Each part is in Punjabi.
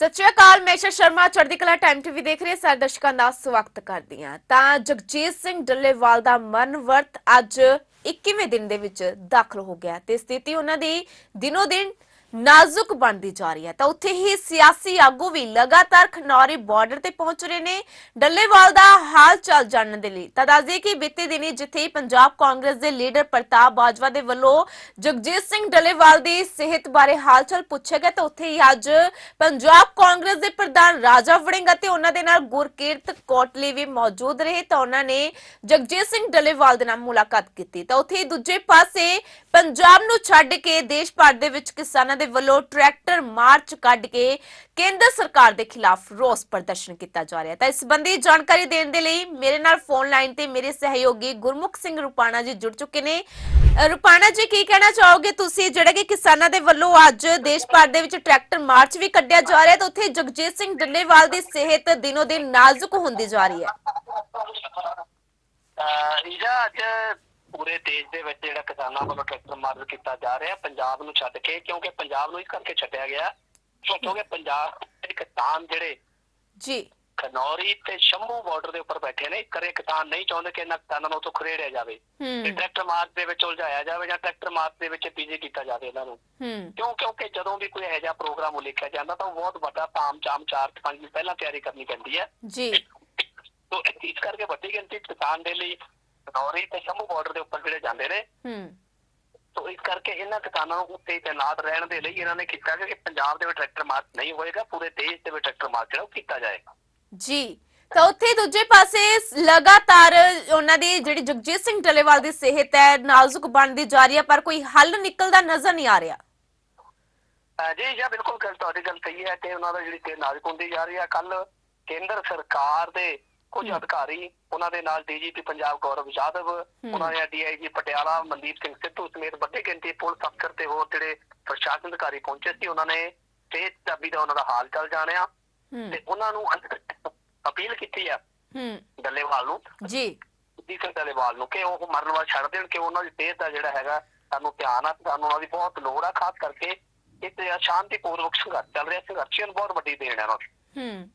ਸਤਿ ਸ਼੍ਰੀ ਅਕਾਲ, ਮੈਂ ਸ਼ਰਮਾ, ਚੜ੍ਹਦੀ ਕਲਾ ਟਾਈਮ ਟੀਵੀ ਦੇਖ ਰਹੇ ਸਾਰੇ ਦਰਸ਼ਕਾਂ ਦਾ ਸਵਾਗਤ ਕਰਦੀ ਹਾਂ। ਤਾਂ ਜਗਜੀਤ ਸਿੰਘ ਡੱਲੇਵਾਲ ਦਾ ਮਰਨ ਵਰਤ ਅੱਜ 21ਵੇਂ ਦਿਨ ਦੇ ਵਿੱਚ ਦਾਖਲ ਹੋ ਗਿਆ ਤੇ ਸਥਿਤੀ ਉਹਨਾਂ ਦੀ ਦਿਨੋ ਦਿਨ ਨਾਜ਼ੁਕ ਬਣਦੀ ਜਾ ਰਹੀ ਹੈ। ਤਾਂ ਉੱਥੇ ਹੀ ਸਿਆਸੀ ਆਗੂ ਵੀ ਲਗਾਤਾਰ ਖਨੌਰੀ ਬਾਰਡਰ ਤੇ ਪਹੁੰਚ ਰਹੇ ਨੇ। ਡੱਲੇਵਾਲ ਦਾ ਹਾਲ ਚਾਲ ਜਾਣਨ ਦੇ ਲਈ ਤਾਂ ਦੱਸਦੇ ਕਿ ਬੀਤੇ ਦਿਨੀ ਜਿੱਥੇ ਪੰਜਾਬ ਕਾਂਗਰਸ ਦੇ ਲੀਡਰ ਪ੍ਰਤਾਪ ਬਾਜਵਾ ਦੇ ਵੱਲੋਂ ਜਗਜੀਤ ਸਿੰਘ ਡੱਲੇਵਾਲ ਦੀ ਸਿਹਤ ਬਾਰੇ ਹਾਲ ਚਾਲ ਪੁੱਛਿਆ ਗਿਆ ਤਾਂ ਉੱਥੇ ਹੀ ਅੱਜ ਪੰਜਾਬ ਕਾਂਗਰਸ ਦੇ ਪ੍ਰਧਾਨ ਰਾਜਾ ਵੜਿੰਗ ਅਤੇ ਉਹਨਾਂ ਦੇ ਨਾਲ ਗੁਰਕੀਰਤ ਕੋਟਲੀ ਵੀ ਮੌਜੂਦ ਰਹੇ ਤਾਂ ਉਹਨਾਂ ਨੇ ਜਗਜੀਤ ਸਿੰਘ ਡੱਲੇਵਾਲ ਦੇ ਨਾਲ ਮੁਲਾਕਾਤ ਕੀਤੀ। ਤਾਂ ਉੱਥੇ ਦੂਜੇ ਪਾਸੇ ਪੰਜਾਬ ਨੂੰ ਛੱਡ ਕੇ ਦੇਸ਼ ਭਰ ਦੇ ਵਿੱਚ ਕਿਸਾਨਾਂ ਦੇ ਵੱਲੋਂ ਟਰੈਕਟਰ ਮਾਰਚ ਕੱਢ ਕੇ ਕੇਂਦਰ ਸਰਕਾਰ ਦੇ ਖਿਲਾਫ ਰੋਸ ਪ੍ਰਦਰਸ਼ਨ ਕੀਤਾ ਜਾ ਰਿਹਾ ਹੈ। ਤਾਂ ਇਸ ਸੰਬੰਧੀ ਜਾਣਕਾਰੀ ਦੇਣ ਦੇ ਲਈ ਮੇਰੇ ਨਾਲ ਫੋਨ ਲਾਈਨ ਤੇ ਮੇਰੇ ਸਹਿਯੋਗੀ ਗੁਰਮੁਖ ਸਿੰਘ ਰੁਪਾਣਾ ਜੀ ਜੁੜ ਚੁੱਕੇ ਨੇ। ਰੁਪਾਣਾ ਜੀ, ਕੀ ਕਹਿਣਾ ਚਾਹੋਗੇ ਤੁਸੀਂ? ਜਿਹੜਾ ਕਿ ਕਿਸਾਨਾਂ ਦੇ ਵੱਲੋਂ ਅੱਜ ਦੇਸ਼ ਭਰ ਦੇ ਵਿੱਚ ਟਰੈਕਟਰ ਮਾਰਚ ਵੀ ਕੱਢਿਆ ਜਾ ਰਿਹਾ ਹੈ ਤਾਂ ਉੱਥੇ ਜਗਜੀਤ ਸਿੰਘ ਡੱਲੇਵਾਲ ਦੀ ਸਿਹਤ ਦਿਨੋ ਦਿਨ ਨਾਜ਼ੁਕ ਹੁੰਦੀ ਜਾ ਰਹੀ ਹੈ। ਰੀਜਾ, ਅੱਜ ਪੂਰੇ ਦੇਸ਼ ਦੇ ਵਿੱਚ ਜਿਹੜਾ ਕਿਸਾਨਾਂ ਵੱਲੋਂ ਟਰੈਕਟਰ ਮਾਰਚ ਕੀਤਾ ਜਾ ਰਿਹਾ ਪੰਜਾਬ ਨੂੰ ਛੱਡ ਕੇ ਕਿਉਂਕਿ ਪੰਜਾਬ ਨੂੰ ਇਸ ਕਰਕੇ ਛੱਡਿਆ ਗਿਆ ਕਿਉਂਕਿ ਪੰਜਾਬ ਦੇ ਕਿਸਾਨ ਜਿਹੜੇ ਜੀ। ਖਨੌਰੀ ਤੇ ਸ਼ੰਭੂ ਬਾਰਡਰ ਦੇ ਉੱਪਰ ਬੈਠੇ ਨੇ ਕਰੇ ਕਿਸਾਨ ਨਹੀਂ ਚਾਹੁੰਦੇ ਕਿ ਇਹਨਾਂ ਕਿਸਾਨਾਂ ਨੂੰ ਉੱਥੋਂ ਖਰੇੜਿਆ ਜਾਵੇ ਤੇ ਟਰੈਕਟਰ ਮਾਰਚ ਦੇ ਵਿੱਚ ਉਲਝਾਇਆ ਜਾਵੇ ਜਾਂ ਟਰੈਕਟਰ ਮਾਰਚ ਦੇ ਵਿੱਚ ਬੀਜੇ ਕੀਤਾ ਜਾਵੇ ਇਹਨਾਂ ਨੂੰ। ਕਿਉਂ? ਕਿਉਂਕਿ ਜਦੋਂ ਵੀ ਕੋਈ ਇਹੋ ਜਿਹਾ ਪ੍ਰੋਗਰਾਮ ਉਲੀਕਿਆ ਜਾਂਦਾ ਤਾਂ ਉਹ ਬਹੁਤ ਵੱਡਾ ਤਾਮ ਚਾਮ ਚਾਰ ਪੰਜ ਪਹਿਲਾਂ ਤਿਆਰੀ ਕਰਨੀ ਪੈਂਦੀ ਹੈ। ਜੀ। ਤੋ ਇਸ ਕਰਕੇ ਵੱਡੀ ਗਿਣਤੀ ਕਿਸਾਨ ਦੇ ਲਈ ਖਨੌਰੀ ਤੇ ਸ਼ੰਭੂ ਬਾਰਡਰ ਦੇ ਉੱਪਰ ਜਿਹੜੇ ਜਾਂਦੇ ਨੇ ਹੂੰ। ਤੋ ਇਸ ਕਰਕੇ ਇਹਨਾਂ ਕਿਸਾਨਾਂ ਨੂੰ ਉੱਤੇ ਤੈਨਾਤ ਰਹਿਣ ਦੇ ਲਈ ਇਹਨਾਂ ਨੇ ਕੀਤਾ ਕਿ ਪੰਜਾਬ ਦੇ ਵਿੱਚ ਟਰੈਕਟਰ ਮਾਰਚ ਨਹੀਂ ਹੋਏਗਾ ਪੂਰੇ ਦੇਸ਼ ਦੇ ਵਿੱਚ ਟਰੈਕਟਰ ਮਾਰਚ ਜਿਹੜਾ ਉਹ ਕੀਤਾ ਜਾਏਗਾ। ਜੀ ਤਾਂ ਉੱਥੇ ਦੂਜੇ ਪਾਸੇ ਲਗਾਤਾਰ ਉਹਨਾਂ ਦੀ ਜਿਹੜੀ ਜਗਜੀਤ ਸਿੰਘ ਡੱਲੇਵਾਲ ਦੀ ਸਿਹਤ ਹੈ ਨਾਜ਼ੁਕ ਬਣਦੀ ਜਾ ਰਹੀ ਹੈ ਪਰ ਕੋਈ ਹੱਲ ਨਿਕਲਦਾ ਨਜ਼ਰ ਨਹੀਂ ਆ ਰਿਹਾ। ਜੀ ਜੀ ਬਿਲਕੁਲ ਗੱਲ ਤੁਹਾਡੀ ਗੱਲ ਸਹੀ ਹੈ ਕਿ ਉਹਨਾਂ ਦਾ ਜਿਹੜੀ ਤੇ ਨਾਜ਼ੁਕ ਹੁੰਦੀ ਜਾ ਰਹੀ ਹੈ। ਕੱਲ ਕੇਂਦਰ ਸਰਕਾਰ ਦੇ ਕੁਝ। ਅਧਿਕਾਰੀ ਉਹਨਾਂ ਦੇ ਨਾਲ ਡੀਜੀਪੀ ਪੰਜਾਬ ਗੌਰਵ ਯਾਦਵ ਉਹਨਾਂ ਦੇ ਡੀਆਈਜੀ ਪਟਿਆਲਾ ਮਨਦੀਪ ਸਿੰਘ ਸਿੱਧੂ ਸਮੇਤ ਵੱਡੀ ਗਿਣਤੀ ਪੁਲਿਸ ਅਫਸਰ ਤੇ ਹੋਰ ਜਿਹੜੇ ਪ੍ਰਸ਼ਾਸਨ ਅਧਿਕਾਰੀ ਪਹੁੰਚੇ ਸੀ ਉਹਨਾਂ ਨੇ ਤੇਜ਼ ਚਾਬੀ ਦਾ ਉਹਨਾਂ ਦਾ ਹਾਲ ਚਾਲ ਜਾਣਿਆ ਤੇ ਉਹਨਾਂ ਨੂੰ ਅਪੀਲ ਕੀਤੀ ਆ ਹੂੰ। ਡੱਲੇਵਾਲ ਨੂੰ। ਜੀ। ਸਿੰਘ ਡੱਲੇਵਾਲ ਨੂੰ ਕਿ ਉਹ ਮਰਨ ਵਾਲ ਛੱਡ ਦੇਣ ਕਿ ਉਹਨਾਂ ਦੀ ਸਿਹਤ ਦਾ ਜਿਹੜਾ ਹੈਗਾ ਸਾਨੂੰ ਧਿਆਨ ਆ ਸਾਨੂੰ ਉਹਨਾਂ ਦੀ ਬਹੁਤ ਲੋੜ ਆ ਖਾਸ ਕਰਕੇ ਇਹ ਤੇ ਸ਼ਾਂਤੀਪੂਰਵਕ ਸੰਘਰਸ਼ ਚੱਲ ਰਿਹਾ ਸੰਘਰਸ਼ੀਆਂ ਨੂੰ ਬਹੁਤ ਵੱਡੀ ਦੇਣ ਹੈ ਉਹਨਾਂ ਦੀ। ਹੂੰ।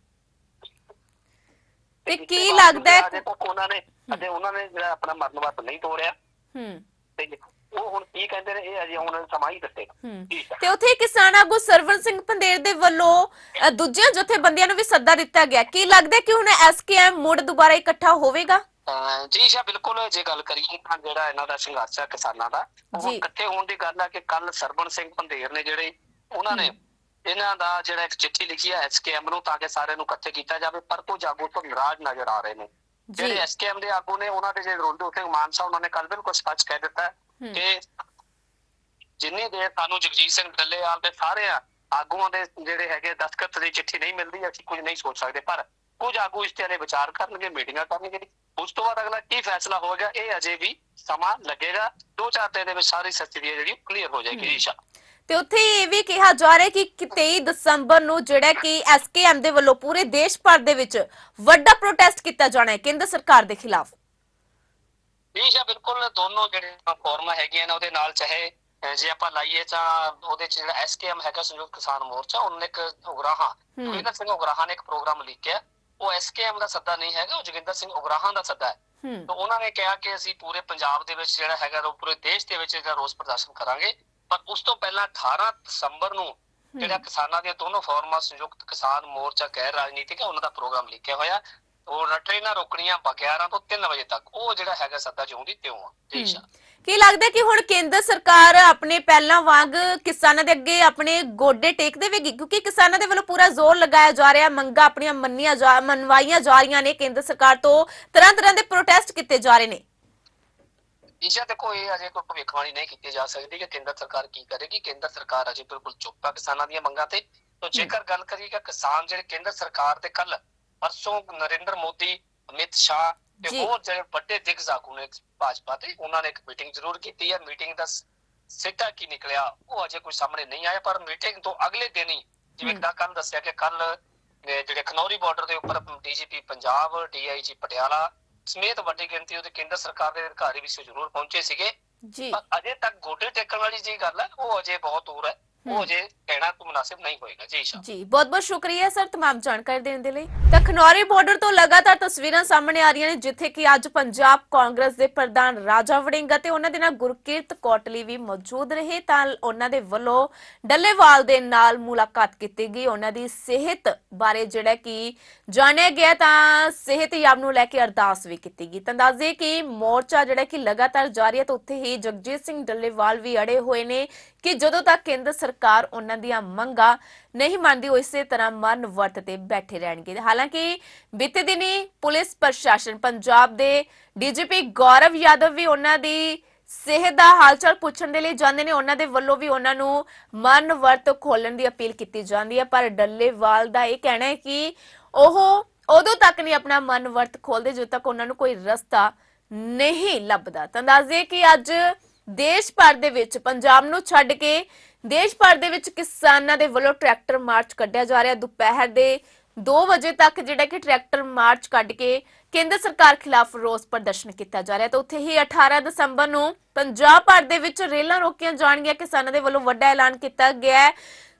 ਤੇ ਕੀ ਲੱਗਦਾ ਹੈ ਅਜੇ ਤੱਕ ਉਹਨਾਂ ਨੇ ਅਜੇ ਉਹਨਾਂ ਨੇ ਜਿਹੜਾ ਆਪਣਾ ਮਰਨ ਵਾਲ ਨਹੀਂ ਤੋੜਿਆ। ਹੂੰ। ਤੇ ਉਹ ਹੁਣ ਕੀ ਕਹਿੰਦੇ ਨੇ ਇਹ ਅਜੇ ਹੁਣ ਸਮਾਂ ਹੀ ਦੱਸੇਗਾ ਆ। ਤੇ ਉੱਥੇ ਕਿਸਾਨ ਆਗੂ ਸਰਵਨ ਸਿੰਘ ਪੰਦੇਰ ਦੇ ਵੱਲੋਂ ਦੂਜਿਆਂ ਜਥੇਬੰਦੀਆਂ ਨੂੰ ਵੀ ਸੱਦਾ ਦਿੱਤਾ ਗਿਆ। ਕੀ ਲੱਗਦਾ ਕਿ ਹੁਣ ਐਸਕੇਐਮ ਮੁੜ ਦੁਬਾਰਾ ਇਕੱਠਾ ਹੋਵੇਗਾ? ਜੀ ਸ਼ਾ ਬਿਲਕੁਲ ਜੇ ਗੱਲ ਕਰੀਏ ਤਾਂ ਜਿਹੜਾ ਇਹਨਾਂ ਦਾ ਸੰਘਰਸ਼ ਹੈ ਕਿਸਾਨਾਂ ਦਾ ਉਹ। ਇਕੱਠੇ ਹੋਣ ਦੀ ਗੱਲ ਹੈ ਕਿ ਕੱਲ ਸਰਬਣ ਸਿੰਘ ਪੰਧੇਰ ਨੇ ਜਿਹੜੇ ਉਹਨਾਂ ਨੇ ਇਹਨਾਂ ਦਾ ਜਿਹੜਾ ਇੱਕ ਚਿੱਠੀ ਲਿਖੀ ਹੈ ਐਸਕੇਐਮ ਨੂੰ ਤਾਂ ਕਿ ਸਾਰਿਆਂ ਨੂੰ ਇਕੱਠੇ ਕੀਤਾ ਜਾਵੇ ਪਰ ਕੁਝ ਆਗੂ ਤੋਂ ਨਾਰਾਜ਼ ਨਜ਼ਰ ਆ ਰਹੇ ਨੇ। ਜਿਹੜੇ ਐਸਕੇਐਮ ਦੇ ਆਗੂ ਨੇ ਉਹਨਾਂ ਦੇ ਜਿਹੜੇ ਰੋਂਦੂ ਸਿੰਘ ਮਾਨਸਾ ਉਹਨਾਂ ਨੇ ਕੱਲ ਬਿਲਕੁਲ ਸਪਸ਼ਟ ਕਹਿ ਦਿੱਤਾ। ਕਿ ਜਿੰਨੀ ਦੇਰ ਸਾਨੂੰ ਜਗਜੀਤ ਸਿੰਘ ਡੱਲੇਵਾਲ ਦੇ ਸਾਰੇ ਆਗੂਆਂ ਦੇ ਜਿਹੜੇ ਹੈਗੇ ਦਸਤਖਤ ਦੀ ਚਿੱਠੀ ਨਹੀਂ ਮਿਲਦੀ ਅਸੀਂ ਕੁਝ ਨਹੀਂ ਸੋਚ ਸਕਦੇ। ਪਰ ਕੁਝ ਆਗੂ ਇਸ ਤੇ ਵਿਚਾਰ ਕਰਨਗੇ ਮੀਟਿੰਗਾਂ ਕਰਨਗੇ। ਉਸ ਤੋਂ ਬਾਅਦ ਅਗਲਾ ਕੀ ਫੈਸਲਾ ਹੋਵੇਗਾ ਇਹ ਅਜੇ ਵੀ ਸਮਾਂ ਲੱਗੇਗਾ। ਦੋ ਚਾਰ ਦਿਨ ਦੇ ਵਿੱਚ ਸਾਰੀ ਸਥਿਤੀ ਜਿਹੜੀ ਕਲੀਅਰ ਹੋ ਜਾਏਗੀ ਈਸ਼ਾ ਤੇ ਉੱਥੇ ਇਹ ਵੀ ਕਿਹਾ ਜਾ ਰਿਹਾ ਕਿ 23 ਦਸੰਬਰ ਨੂੰ ਜਿਹੜਾ ਕਿ ਐਸਕੇਐਮ ਦੇ ਵੱਲੋਂ ਪੂਰੇ ਦੇਸ਼ ਭਰ ਦੇ ਵਿੱਚ ਵੱਡਾ ਪ੍ਰੋਟੈਸਟ ਕੀਤਾ ਜਾਣਾ ਹੈ ਕੇਂਦਰ ਸਰਕਾਰ ਦੇ ਖਿਲਾਫ। ਈਸ਼ਾ ਬਿਲਕੁਲ ਦੋਨੋਂ ਜਿਹੜੇ ਫੋਰਮਾਂ ਹੈਗੀਆਂ ਨੇ ਉਹਦੇ ਨਾਲ ਚਾਹੇ ਜੇ ਆਪਾਂ ਲਾਈਏ ਤਾਂ ਉਹਦੇ ਚ ਜਿਹੜਾ ਐਸਕੇਐਮ ਹੈਗਾ ਸੰਯੁਕਤ ਕਿਸਾਨ ਮੋਰਚਾ ਉਹਨੇ ਇੱਕ ਉਗਰਾਹਾਂ। ਜੋਗਿੰਦਰ ਸਿੰਘ ਉਗਰਾਹਾਂ ਨੇ ਇੱਕ ਪ੍ਰੋਗਰਾਮ ਲਿਖਿਆ। ਉਹ ਐਸਕੇਐਮ ਦਾ ਸੱਦਾ ਨਹੀਂ ਹੈਗਾ ਉਹ ਜੋਗਿੰਦਰ ਸਿੰਘ ਉਗਰਾਹਾਂ ਦਾ ਸੱਦਾ ਹੈ। ਤਾਂ ਉਹਨਾਂ ਨੇ ਕਿਹਾ ਕਿ ਅਸੀਂ ਪੂਰੇ ਪੰਜਾਬ ਦੇ ਵਿੱਚ ਜਿਹੜਾ ਹੈਗਾ ਉਹ ਪੂਰੇ ਦੇਸ਼ ਦੇ ਵਿੱਚ ਇਹਦਾ ਰੋਸ ਪ੍ਰਦਰਸ਼ਨ ਕਰਾਂਗੇ। ਪਰ ਉਸ ਤੋਂ ਪਹਿਲਾਂ 18 ਦਸੰਬਰ ਨੂੰ ਜਿਹੜਾ ਕਿਸਾਨਾਂ ਦੀਆਂ ਦੋਨੋਂ ਫੋਰਮਾਂ ਸੰਯੁਕਤ ਕਿਸਾਨ ਮੋਰਚਾ ਗੈਰ ਰਾਜਨੀਤਿਕ ਹੈ ਉਹਨਾਂ ਦਾ ਪ੍ਰੋਗਰਾਮ ਲਿਖਿਆ ਹੋਇਆ। ਉਹ ਟ੍ਰੇਨਾਂ ਰੋਕਣੀਆਂ 11 ਤੋਂ 3 ਵਜੇ ਤੱਕ। ਉਹ ਜਿਹੜਾ ਹੈਗਾ ਸੱਦਾ ਜਿਉਂਦੀ ਤਿਉਂ ਆ ਦੇਸ਼ ਕੀ ਲੱਗਦਾ ਕਿ ਹੁਣ ਕੇਂਦਰ ਸਰਕਾਰ ਆਪਣੇ ਪਹਿਲਾਂ ਵਾਂਗ ਕਿਸਾਨਾਂ ਦੇ ਅੱਗੇ ਆਪਣੇ ਗੋਡੇ ਟੇਕ ਦੇਵੇਗੀ? ਕਿਉਂਕਿ ਕਿਸਾਨਾਂ ਦੇ ਵੱਲੋਂ ਪੂਰਾ ਜ਼ੋਰ ਲਗਾਇਆ ਜਾ ਰਿਹਾ ਮੰਗਾਂ ਆਪਣੀਆਂ ਮੰਨੀਆਂ ਜਾ ਮਨਵਾਈਆਂ ਜਾ ਰਹੀਆਂ ਨੇ। ਕੇਂਦਰ ਸਰਕਾਰ ਤੋਂ ਤਰ੍ਹਾਂ ਤਰ੍ਹਾਂ ਦੇ ਪ੍ਰੋਟੈਸਟ ਕੀਤੇ ਜਾ ਰਹੇ ਨੇ। ਇਸ਼ਾ ਦੇਖੋ ਇਹ ਅਜੇ ਕੋਈ ਭਵਿੱਖਬਾਣੀ ਨਹੀਂ ਕੀਤੀ ਜਾ ਸਕਦੀ ਕਿ ਕੇਂਦਰ ਸਰਕਾਰ ਕੀ ਕਰੇਗੀ। ਕੇਂਦਰ ਸਰਕਾਰ ਅਜੇ ਬਿਲਕੁਲ ਚੁੱਪ ਹੈ ਕਿਸਾਨਾਂ ਦੀਆਂ ਮੰਗਾਂ ਤੇ। ਤੋਂ ਜੇਕਰ ਗੱਲ ਕਰੀਏ ਕਿ ਕਿਸਾਨ ਜਿਹੜੇ ਕੇਂਦਰ ਸਰਕਾਰ ਦੇ ਕੱਲ ਪਰਸੋਂ ਨਰਿੰਦਰ ਮੋਦੀ ਅਮਿਤ ਸ਼ਾਹ ਤੇ। ਹੋਰ ਜਿਹੜੇ ਵੱਡੇ ਦਿਗਜ ਆਗੂ ਨੇ ਭਾਜਪਾ ਦੇ ਉਹਨਾਂ ਨੇ ਇੱਕ ਮੀਟਿੰਗ ਜ਼ਰੂਰ ਕੀਤੀ ਹੈ ਮੀਟਿੰਗ ਦਾ ਸਿੱਟਾ ਕੀ ਨਿਕਲਿਆ ਉਹ ਅਜੇ ਕੋਈ ਸਾਹਮਣੇ ਨਹੀਂ ਆਇਆ। ਪਰ ਮੀਟਿੰਗ ਤੋਂ ਅਗਲੇ ਦਿਨ ਹੀ ਜਿਵੇਂ। ਕਿ ਕੱਲ ਦੱਸਿਆ ਕਿ ਕੱਲ ਜਿਹੜੇ ਖਨੌਰੀ ਬਾਰਡਰ ਦੇ ਉੱਪਰ ਡੀਜੀਪੀ ਪੰਜਾਬ ਡੀਆਈਜੀ ਪਟਿਆਲਾ ਸਮੇਤ ਵੱਡੀ ਗਿਣਤੀ ਉਹਦੇ ਕੇਂਦਰ ਸਰਕਾਰ ਦੇ ਅਧਿਕਾਰੀ ਵੀ ਸੀ ਜ਼ਰੂਰ ਪਹੁੰਚੇ ਸੀਗੇ। ਜੀ। ਪਰ ਅਜੇ ਤੱਕ ਗੋਡੇ ਟੇਕਣ ਵਾਲੀ ਜੀ ਗੱਲ ਹੈ ਉਹ ਅਜੇ ਬਹੁਤ ਦੂਰ ਹੈ। ਉਹ ਜੇ ਕਹਿਣਾ ਤੋਂ ਮੁਨਾਸਿਬ ਨਹੀਂ ਹੋਏਗਾ ਜੀ ਸ਼ਾ ਜੀ ਬਹੁਤ ਬਹੁਤ ਸ਼ੁਕਰੀਆ ਸਰ तमाम ਜਾਣਕਾਰੀ ਦੇਣ ਦੇ ਲਈ ਤਾਂ ਖਨੌਰੀ ਬਾਰਡਰ ਤੋਂ ਲਗਾਤਾਰ ਤਸਵੀਰਾਂ ਸਾਹਮਣੇ ਆ ਰਹੀਆਂ ਨੇ ਜਿੱਥੇ ਕਿ ਅੱਜ ਪੰਜਾਬ ਕਾਂਗਰਸ ਦੇ ਪ੍ਰਧਾਨ ਰਾਜਾ ਵੜਿੰਗ ਅਤੇ ਉਹਨਾਂ ਦੇ ਨਾਲ ਗੁਰਕੀਰਤ ਕੋਟਲੀ ਵੀ ਮੌਜੂਦ ਰਹੇ ਤਾਂ ਉਹਨਾਂ ਦੇ ਵੱਲੋਂ ਡੱਲੇਵਾਲ ਦੇ ਨਾਲ ਮੁਲਾਕਾਤ ਕੀਤੀ ਗਈ ਉਹਨਾਂ ਦੀ ਸਿਹਤ ਬਾਰੇ ਜਿਹੜਾ ਕਿ ਜਾਣਿਆ ਗਿਆ ਤਾਂ ਸਿਹਤ ਯਾਬ ਨੂੰ ਲੈ ਕੇ ਅਰਦਾਸ ਵੀ ਕੀਤੀ ਗਈ ਤਾਂ ਦੱਸਦੇ ਕਿ ਮੋਰਚਾ ਜਿਹੜਾ ਕਿ ਲਗਾਤਾਰ ਜਾਰੀ ਹੈ ਤਾਂ ਉੱਥੇ ਹੀ ਜਗਜੀਤ ਸਿੰਘ ਡੱਲੇਵਾਲ ਵੀ ਅੜੇ ਹੋਏ ਨੇ ਕਿ ਜਦੋਂ ਤੱਕ ਕੇਂਦਰ ਸਰਕਾਰ ਉਹਨਾਂ ਦੀਆਂ ਮੰਗਾਂ ਨਹੀਂ ਮੰਨਦੀ, ਉਹ ਇਸੇ ਤਰ੍ਹਾਂ ਮਰਨ ਵਰਤ ਤੇ ਬੈਠੇ ਰਹਿਣਗੇ। ਹਾਲਾਂਕਿ ਬੀਤੇ ਦਿਨੀ ਪੁਲਿਸ ਪ੍ਰਸ਼ਾਸਨ ਪੰਜਾਬ ਦੇ ਡੀਜੀਪੀ ਗੌਰਵ ਯਾਦਵ ਵੀ ਉਹਨਾਂ ਦੀ ਸਿਹਤ ਦਾ ਹਾਲਚਾਲ ਪੁੱਛਣ ਦੇ ਲਈ ਜਾਂਦੇ ਨੇ। ਉਹਨਾਂ ਦੇ ਵੱਲੋਂ ਵੀ ਉਹਨਾਂ ਨੂੰ ਮਨ ਵਰਤ ਖੋਲਣ ਦੀ ਅਪੀਲ ਕੀਤੀ ਜਾਂਦੀ ਹੈ। ਪਰ ਡੱਲੇਵਾਲ ਦਾ ਇਹ ਕਹਿਣਾ ਹੈ ਕਿ ਉਹ ਉਦੋਂ ਤੱਕ ਨਹੀਂ ਆਪਣਾ ਮਨ ਵਰਤ ਖੋਲਦੇ ਜਦੋਂ ਤੱਕ ਉਹਨਾਂ ਨੂੰ ਕੋਈ ਰਸਤਾ ਨਹੀਂ ਲੱਭਦਾ। ਤਾਂ ਦੱਸਦੇ ਕਿ ਅੱਜ ਦੇਸ਼ ਭਰ ਦੇ ਵਿੱਚ, ਪੰਜਾਬ ਨੂੰ ਛੱਡ ਕੇ ਦੇਸ਼ ਭਰ ਦੇ ਵਿੱਚ ਕਿਸਾਨਾਂ ਦੇ ਵੱਲੋਂ ਟਰੈਕਟਰ ਮਾਰਚ ਕੱਢਿਆ ਜਾ ਰਿਹਾ। ਦੁਪਹਿਰ ਦੇ 2 ਵਜੇ ਤੱਕ ਜਿਹੜਾ ਕਿ ਟਰੈਕਟਰ ਮਾਰਚ ਕੱਢ ਕੇ ਕੇਂਦਰ ਸਰਕਾਰ ਖਿਲਾਫ ਰੋਸ ਪ੍ਰਦਰਸ਼ਨ ਕੀਤਾ ਜਾ ਰਿਹਾ। ਤੇ ਉੱਥੇ ਹੀ 18 ਦਸੰਬਰ ਨੂੰ ਪੰਜਾਬ ਭਰ ਦੇ ਵਿੱਚ ਰੇਲਾਂ ਰੋਕੀਆਂ ਜਾਣਗੀਆਂ। ਕਿਸਾਨਾਂ ਦੇ ਵੱਲੋਂ ਵੱਡਾ ਐਲਾਨ ਕੀਤਾ ਗਿਆ ਹੈ।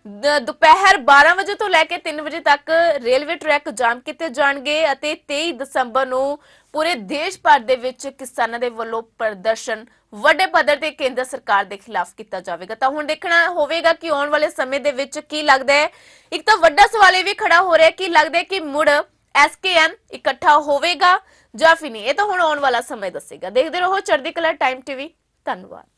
ਦੁਪਹਿਰ 12 ਵਜੇ ਤੋਂ ਲੈ ਕੇ 3 ਵਜੇ ਤੱਕ ਰੇਲਵੇ ਟਰੈਕ ਜਾਮ ਕੀਤੇ ਜਾਣਗੇ ਅਤੇ 23 ਦਸੰਬਰ ਨੂੰ ਪੂਰੇ ਦੇਸ਼ ਭਰ ਦੇ ਵਿੱਚ ਕਿਸਾਨਾਂ ਦੇ ਵੱਲੋਂ ਪ੍ਰਦਰਸ਼ਨ ਵੱਡੇ ਪੱਧਰ ਤੇ ਕੇਂਦਰ ਸਰਕਾਰ ਦੇ ਖਿਲਾਫ ਕੀਤਾ ਜਾਵੇਗਾ। ਤਾਂ ਹੁਣ ਦੇਖਣਾ ਹੋਵੇਗਾ ਕਿ ਆਉਣ ਵਾਲੇ ਸਮੇਂ ਦੇ ਵਿੱਚ ਕੀ ਲੱਗਦਾ ਹੈ। ਇੱਕ ਤਾਂ ਵੱਡਾ ਸਵਾਲ ਇਹ ਵੀ ਖੜਾ ਹੋ ਰਿਹਾ ਹੈ ਕਿ ਲੱਗਦਾ ਹੈ ਕਿ ਮੁੜ ਐਸਕੇਐਮ ਇਕੱਠਾ ਹੋਵੇਗਾ ਜਾਂ ਫਿਰ ਨਹੀਂ? ਇਹ ਤਾਂ ਹੁਣ ਆਉਣ ਵਾਲਾ ਸਮੇਂ ਦੱਸੇਗਾ। ਦੇਖਦੇ ਰਹੋ ਚੜ੍ਹਦੀ ਕਲਾ ਟਾਈਮ ਟੀਵੀ। ਧੰਨਵਾਦ।